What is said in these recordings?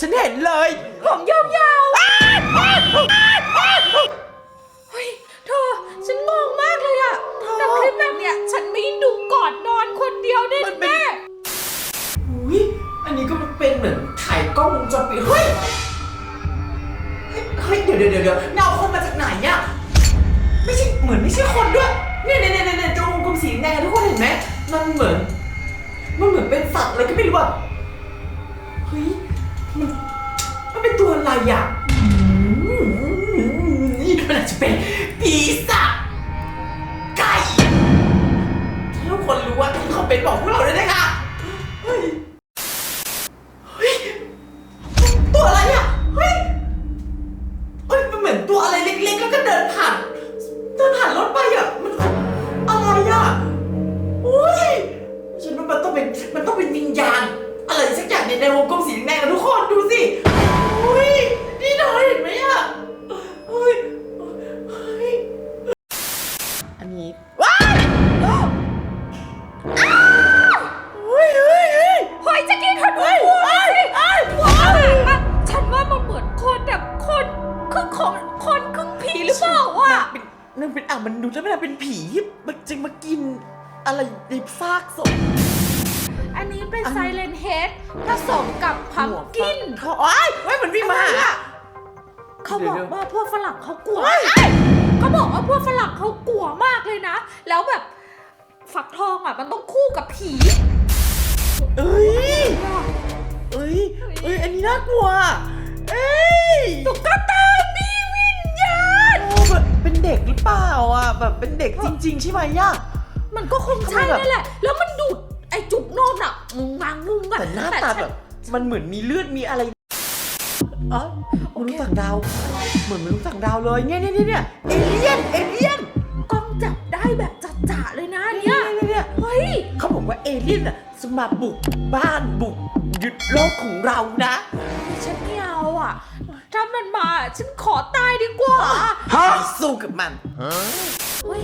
ฉันเห็นเลย ผมยาวๆเฮ้ยเธอ ฉันงงมากเลยอะแต่คลิปแบบเนี้ยฉันไม่ดูก่อนนอนคนเดียวแน่มันเป็นแน่อุ้ยอันนี้ก็มันเป็นเหมือนถ่ายกล้องวงจรปิดเฮ้ย เฮ้ย เดี๋ยวเดี๋ยวเดี๋ยวเดี๋ยวเงาคนมาจากไหนอะไม่ใช่เหมือนไม่ใช่คนด้วย เนี่ยเนี่ยเนี่ยเนี่ยตรงวงกลมสีแดงทุกคนเห็นไหมมันเหมือน มันเหมือนเป็นสัตว์อะไรก็ไม่รู้อะเฮ้ย มันมันเป็นตัวอะไรอะอืมนี่มันอาจจะเป็นปีศาจไก่ถ้าทุกคนรู้ว่าที่เขาเป็นบอกพวกเราด้วยนะคะเฮ้ยเฮ้ยตัวอะไรอะเฮ้ยเฮ้ยมันเหมือนตัวอะไรเล็กๆ แล้วก็เดินผ่านเดินผ่านรถไปอะมันอะไรอะโอ้ยฉันว่ามันต้องเป็นมันต้องเป็นวิญญาณอะไรสักอย่างในในวงกลมสีแดงๆนะทุก เป็นนางเป็นอะมันดูจะไม่ได้เป็นผีมันจึงมากินอะไรในซากศพอันนี้เป็นอันไซเลนเฮดผสมกับพัมกินเขาอ้ายเฮ้ยมันวิ่งมาหาอะไรอะเขาบอกเดี๋ยวๆว่าพวกฝรั่งเขากลัวเฮ้ยเอ้ยเขาบอกว่าพวกฝรั่งเขากลัวมากเลยนะ แล้วแบบฝักทองอะมันต้องคู่กับผีเอ้ยเอ้ยเอ้ยอันนี้น่ากลัว แบบเป็นเด็กจริง ๆ ใช่ไหมย่า มันก็คงใช่ทำไมแบบ นั่นแหละ แล้วมันดูดไอ้จุกโนนอะงุงงังงุงงังแต่หน้าตาฉัแบบมันเหมือนมีเลือดมีอะไรอ๋อมนุษย์ต่างดาว เหมือนมนุษย์ต่างดาวเลยเนี่ยเนี่ยเนี่ยเนี่ยเอเลี่ยนเอเลี่ยนกล้องจับได้แบบจัดๆเลยนะเนี่เนี่ยยเนี่ยเนี่ยเฮ้ย เขาบอกว่าเอเลี่ยนอะจะมาบุกบ้านบุกยึดโลกของเรานะ ฉันไม่เอาอะ ถ้ามันมา ฉันขอตายดีกว่าฮะสู้กับมัน เฮ้ย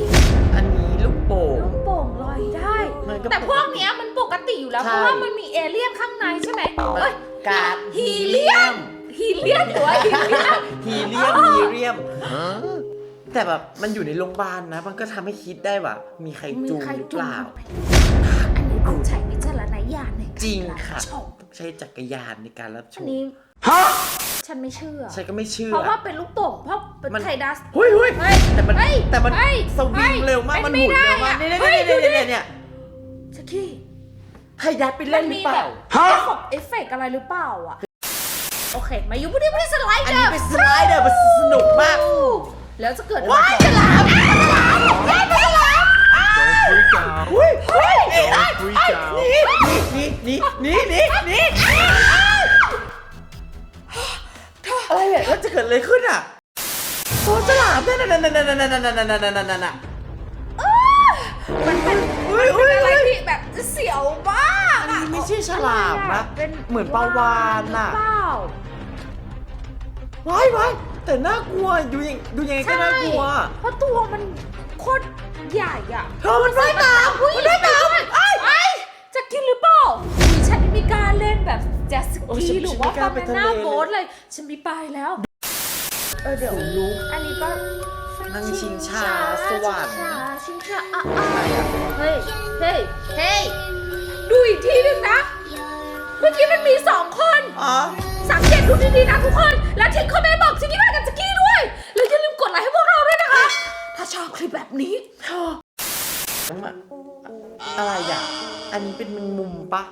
อันนี้ลูกโป่ง ลูกโป่งลอยได้ มันก็แต่พวกเนี้ยมันปกติอยู่แล้ว ใช่ เพราะว่ามันมีเอเลี่ยนข้างในใช่ไหมเฮ้ยการฮีเลียมฮีเลียมหรือว่าฮีเลียมฮีเลียมฮีเลียม แต่แบบมันอยู่ในโรงพยาบาลนะ มันก็ทำให้คิดได้ว่า มีใครมีจูงใครหรือจูเปงล่า อันนี้ต้องใช้วิจารณญาณในการจริงรับค่ะชมต้องใช้จักรยานในการรับชอันมนี้ ฮะ ฉันไม่เชื่อ ฉันก็ไม่เชื่อ เพราะว่าเป็นลูกโป่งเพราะเป็นมันไทดัสเฮ้ยเฮ้ยเฮ้ยแต่มันเฮ้ยแต่มันเฮ้ยสวิงเฮ้ยเร็วมากเป็มันนหมุนไม่ได้เร็วมากอะเนี่ยเฮ้เนี่ยยเนี่ยดูดิเนี่ยเนี่ยสกี้ไทยยัดไปเล่นหรือเปล่าฮะเอฟเฟกต์อะไรหรือเปล่าอะโอเค มาอยู่พอดีพอดีสไลด์อันเดอนี้ร์เป็นสไลเดอร์มันสนุกมาก แล้วจะเกิดว้ายฉลามฉลามว้ายฉลาม Don't freak out. เฮ้ยเฮ้ยนี่ Don't freak out. นี่นี่นี่นี่นี่นี่ อะไรเนี่ยแล้วจะเกิดอะไรขึ้นอะตัวฉลามนั่นน่ะนั่นน่ะนั่นน่ะนั่นน่ะนั่นน่ะนั่นน่ะมันเป็นอุ้ยอุ้ยอะไรอุ้ยที่แบบเสียวมากอันอะนี้ไม่ใช่ฉลามนะเป็นเหมือนปลาวาฬน่ะเปล่า ว้ายว้ายแต่น่ากลัวดูยังดูยังไงก็น่ากลัว เพราะตัวมัน ฉันไม่ไปแล้ว เออเดี๋ยว ขนลุก อันนี้ก็นั่งชิงช้าสวรรค์ชิงช้าชิงช้าอะอะเฮ้ย เฮ้ย เฮ้ย ดูอีกทีหนึ่งนะ เมื่อกี้มันมีสองคน อ๋อ สังเกตดูดีๆนะทุกคน และทิ้งคอมเมนต์บอกชิคกี้พายกับสกี้ด้วย แล้วอย่าลืมกดไลค์ให้พวกเราด้วยนะคะ ถ้าชอบคลิปแบบนี้ อะไรอะ อันนี้เป็นแมงมุมปะ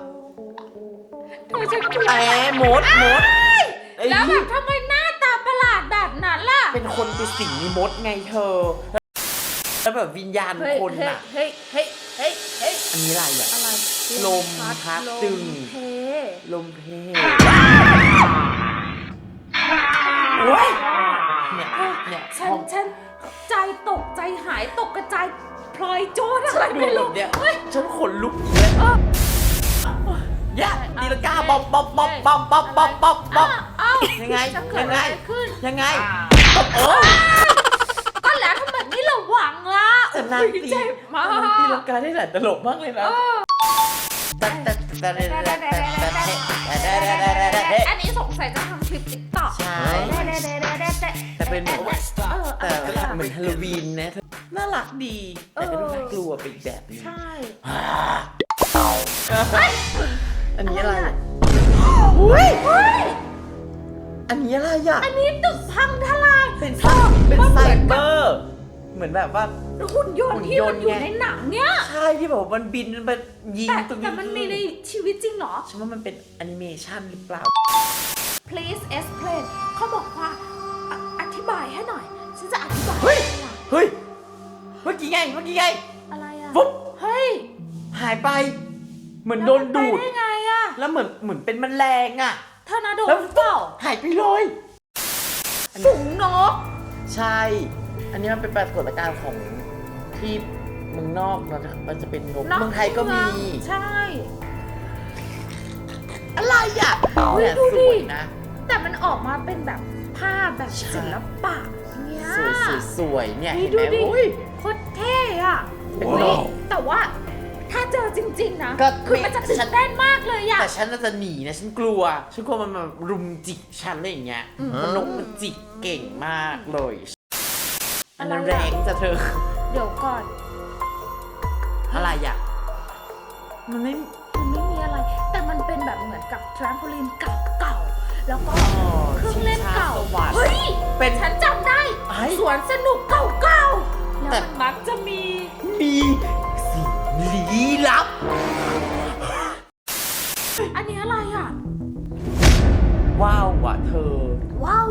เธอจะกลัวแอมดมดไอ้แล้วแบนี่บทำไมห เป็นคนไปสิงมีมดไงเธอ แล้วแบบวิญญาณคนอะเฮ้ยเฮ้ยเฮ้ยเฮ้อันนี้อะไรอะ อะไลมพัดตึงลมเพลโอ้ยเนี่ยเนี่ยฉันฉันใจตกใจหายตกกระจายพลอยโจรอะไรไม่รู้เนี่ยฉันขนลุกเลยเออ ยะตีลังกาบ๊อบบ๊อบบ๊อบบ๊อบบ๊อบบ๊อบบ๊อบ ยังไงยังไงยังไง โอ้ก็แล้วทำบนี้เราหวังละแต่นางโอ้ยตีเจ็บมาก นางตีลังกาได้หลายตลกมากเลยนะอันนี้สงสัยจะทำคลิปติ๊กต็อกใช่ แต่เป็นเหมือนว่าแต่ละเหมือนฮาโลวีนนะ น่ารักดี แต่ก็ดูน่ากลัวไปอีกแบบหนึงใช่อ่าอันนี้อะไรอุ้ย อันนี้อะไรอะอันนี้ตึกพังทลายเป็นไซเป็นไซเบอร์ เหมือนแบบว่า หุ่นยนต์ที่มันอยู่หุ่นยนต์ไงในหนังเนี่ย ใช่ที่แบบว่ามันบินมันยิงแต่ตรงนี้แต่มันมีในชีวิตจริงเหรอ ฉันว่ามันเป็นแอนิเมชันหรือเปล่า please explain เขาบอกว่าอะอธิบายให้หน่อย ฉันจะอธิบายเฮ้ยให้อะเฮ้ย เมื่อกี้ไง เมื่อกี้ไง อะไรอะปุ๊บ เฮ้ย หายไป เหมือนโดนดูด แล้วมันไปได้ไงอะแล้วเหมือนเหมือนเป็นแมลงอะ ทอร์นาโดแล้วหรือเปล่าหายไปเลย ฝูงนก ใช่ อันนี้มันเป็นปรากฏการณ์ของที่เมืองนอกเนอะมันจะเป็นนกนก เมืองไทยก็มี ใช่ อะไรอะเฮ้ยเนี่ยดูสดิ วยนะ แต่มันออกมาเป็นแบบภาพแบบใช่ศิลปะเนี่ย สวยสวยสวยเนี่ยนี่เห็นไหมดูดิ อุ้ย โคตรเท่อะเป็นเฮ้ไงยแต่ว่า ถ้าเจอจริง ๆ นะก็คือมันจะตื่ฉันนเต้นมากเลยอะแต่ฉันน่าจะหนีนะฉันกลัว ฉันกลัวมันมารุมจิกฉันอะไรอย่างเงี้ยอืมมันนกมันจิกเก่งมากเลย อันนั้นอะไรแรอะงจะเธอ เดี๋ยวก่อน อะไรอะ มันไม่มันไม่มีอะไร แต่มันเป็นแบบเหมือนกับทรมโพลีนเก่าๆแล้วก็อ๋อเครื่องเล่นเก่าชิงช้สวรรค์เฮ้ยเป็นฉันจำได้ไอ้สวนสนุกเก่าๆแต่แล้วมันมักจะมีมีสิ่ง ลี้ลับ อันนี้อะไรอะ ว้าวว่ะเธอ ว้าว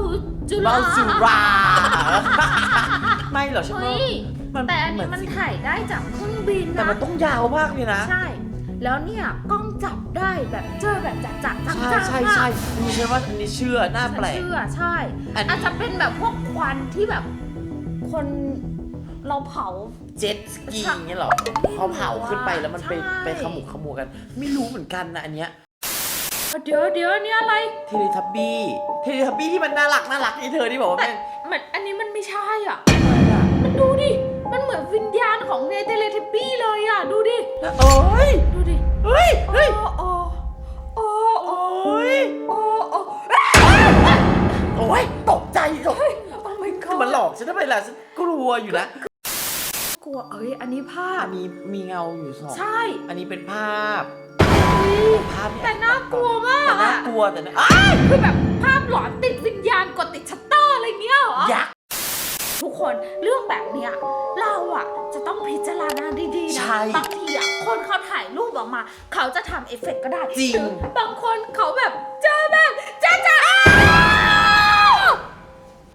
จุฬาว้าวจุรา ไม่หรอกฉันเฮ้ว่ายมันแต่อันนี้เหมืมันสิ่งถ่ายได้จากเครื่องบินแต่นะมันต้องยาวมากเลยนะ ใช่ แล้วเนี่ยกล้องจับได้แบบเจอแบบจัดจัดจังใช่จังใช่ใช่อันนี้ฉันว่าอันนี้เชื่อหน้าฉันแปลก เชื่อใช่ อันนี้ อาจจะเป็นแบบพวกควันที่แบบคน เราเผา เจ็ตสกีอย่างเงี้ยเหรอเขาเผาขึ้นไปแล้วมันไปใช่ ไปขมุกขมัวกัน ไม่รู้เหมือนกันนะอันเนี้ยเดี๋ยวเดี๋ยวเนี่ยอะไร เทเลทับบี้เทเลทับบี้ที่มันน่ารักน่ารักนี่เธอที่บอกว่าแต่แม่งมันอันนี้มันไม่ใช่อะ มันดูดิ มันเหมือนวิญญาณของเนเธอร์แลนด์บี้เลยอะ ดูดิ แล้วโอ้ยดูดิเฮ้ยเฮ้ยโอ้โอ้โอ้โอ้ยโอ้โอ้โอ้ยตกใจตกเฮ้ยโอ้ my คือ god มันหลอกฉันทำไมล่ะฉันกลัวอยู่นะ กลัวเอ้ยอันนี้ภาพอันนี้มีเงาอยู่สองใช่อันนี้เป็นภาพเฮ้ยภาพเยแต่น่ากลัวมากแต่น่าอะกลัวแต่นะอ้ายคือแบบภาพหลอนติดวิญญาณกดติดชัตเตอร์อะไรเงี้ยเหรอยักษ์ทุกคนเรื่องแบบเนี้ยเราอะจะต้องพิจารณาดีๆนะใช่บางทีอะคนเขาถ่ายรูปออกมา เขาจะทำเอฟเฟกต์ก็ได้จริงหรือบางคนเขาแบบเจ